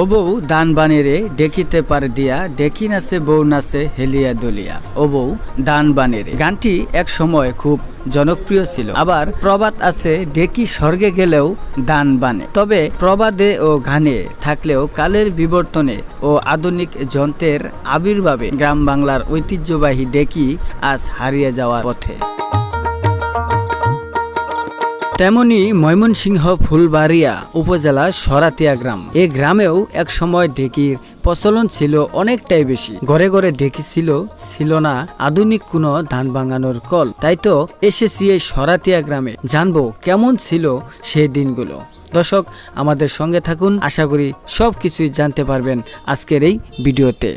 ও বউ দান বানেরে ডেকিতে পার দিয়া ডেকি নাচে, বউ নাচে, হেলিয়া দলিয়া। ও বউ দান বানেরে গানটি এক সময় খুব জনপ্রিয় ছিল। আবার প্রবাদ আছে ডেকি স্বর্গে গেলেও দান বানে তবে প্রবাদে ও গানে থাকলেও কালের বিবর্তনে ও আধুনিক যন্ত্রের আবির্ভাবে গ্রাম বাংলার ঐতিহ্যবাহী ডেকি আজ হারিয়ে যাওয়ার পথে। তেমনি ময়মনসিংহ ফুলবাড়িয়া উপজেলা সরাতিয়া গ্রাম। এই গ্রামেও একসময় ঢেকির প্রচলন ছিল অনেকটাই বেশি। ঘরে ঘরে ঢেকি ছিল ছিল না। আধুনিক কোনো ধান ভাঙানোর কল। তাই তো এসেছি এই সরাতিয়া গ্রামে। জানব কেমন ছিল সেই দিনগুলো। দর্শক, আমাদের সঙ্গে থাকুন। আশা করি সব কিছুই জানতে পারবেন আজকের এই ভিডিওতে।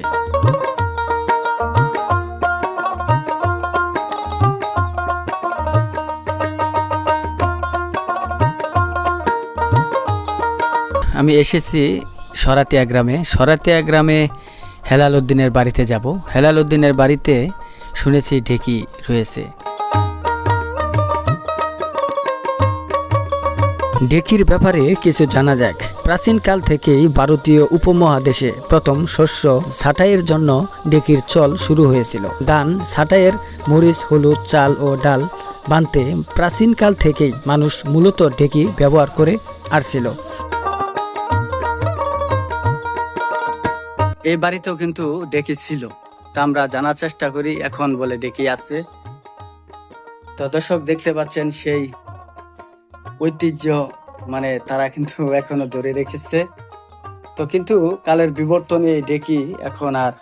আমি এসেছি সরাতিয়া গ্রামে। সরাতিয়া গ্রামে হেলাল উদ্দিনের বাড়িতে যাব। হেলাল উদ্দিনের বাড়িতে শুনেছি ঢেকি রয়েছে। ডেকির ব্যাপারে কিছু জানা যাক। প্রাচীনকাল থেকেই ভারতীয় উপমহাদেশে প্রথম শস্য ছাঁটাইয়ের জন্য ডেকির চল শুরু হয়েছিল। ধান, ছাটাইয়ের মরিচ, হলুদ, চাল ও ডাল বানতে প্রাচীনকাল থেকেই মানুষ মূলত ঢেকি ব্যবহার করে আসছিল। এই বাড়িতেও কিন্তু ডেকে ছিল। তা আমরা জানার চেষ্টা করি, এখন বলে ডেকে আছে তো দর্শক দেখতে পাচ্ছেন সেই ঐতিহ্য মানে তারা কিন্তু এখনও ধরে রেখেছে। তো কিন্তু কালের বিবর্তনে এই ডেকি এখন আর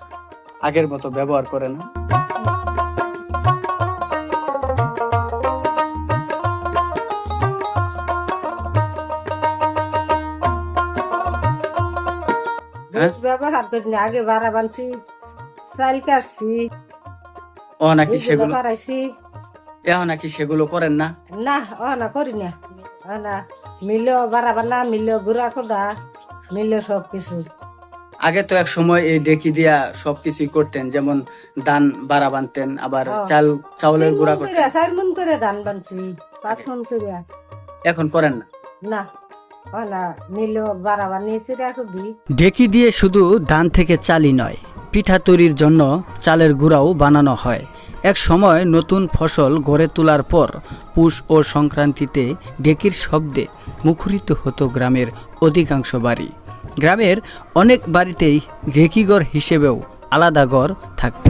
আগের মতো ব্যবহার করে না। ব্যবহার করি না আগে ভাড়া বানছি চাল কাটছি ও নাকি সেগুলো? করাইছি এও নাকি সেগুলো করেন না? না ও না করি না। ও না মিলো ভাড়া বানা মিলো গুড়া কোডা মিলো সব কিছু। আগে তো এক সময় এই ডেকি দিয়া সবকিছুই করতেন যেমন ধান বাড়া বানতেন আবার হ্যাঁ। চাল চাউলের গুঁড়া তিন করতেন। চার মন করে ধান বানছি পাঁচ মন করে এখন করেন না? না। ঢেকি দিয়ে শুধু ধান থেকে চালই নয়, পিঠা তৈরির জন্য চালের গুঁড়াও বানানো হয়। এক সময় নতুন ফসল গড়ে তোলার পর পুষ ও সংক্রান্তিতে ঢেকির শব্দে মুখরিত হতো গ্রামের অধিকাংশ বাড়ি। গ্রামের অনেক বাড়িতেই ঢেকিঘর হিসেবেও আলাদা ঘর থাকত।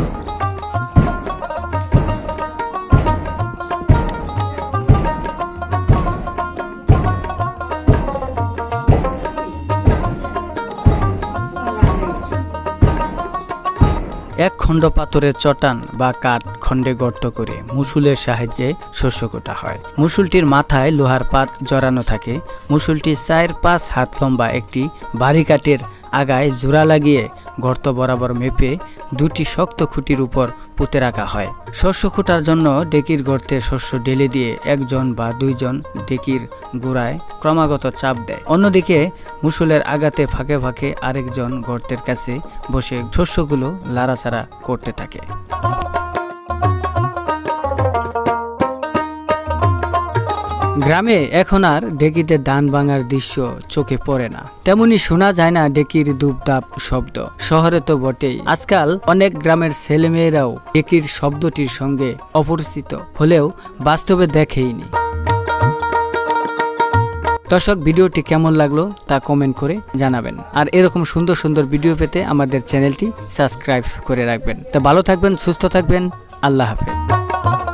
এক খণ্ড পাথরের চটান বা কাঠ খণ্ডে গর্ত করে মুসুলের সাহায্যে শস্য কোটা হয়। মুসুলটির মাথায় লোহার পাত জড়ানো থাকে। মুসুলটি চার পাঁচ হাত লম্বা একটি বাড়ি কাঠের আগায় জোড়া লাগিয়ে গর্ত বরাবর মেপে দুটি শক্ত খুঁটির উপর পুঁতে রাখা হয়। শস্য খুঁটার জন্য ডেকির গর্তে শস্য ঢেলে দিয়ে একজন বা দুইজন ডেকির গোড়ায় ক্রমাগত চাপ দেয়। অন্যদিকে মুসুলের আগাতে ফাঁকে ফাঁকে আরেকজন গর্তের কাছে বসে শস্যগুলো লাড়াছাড়া করতে থাকে। গ্রামে এখন আর ডেকিতে দান ভাঙার দৃশ্য চোখে পড়ে না। তেমনি শোনা যায় না ডেকির দুপদাপ শব্দ। শহরে তো বটেই। আজকাল অনেক গ্রামের ছেলেমেয়েরাও ডেকির শব্দটির সঙ্গে অপরিচিত হলেও বাস্তবে দেখেইনি। দর্শক, ভিডিওটি কেমন লাগল তা কমেন্ট করে জানাবেন। আর এরকম সুন্দর সুন্দর ভিডিও পেতে আমাদের চ্যানেলটি সাবস্ক্রাইব করে রাখবেন। তো ভালো থাকবেন, সুস্থ থাকবেন। আল্লাহ হাফেজ।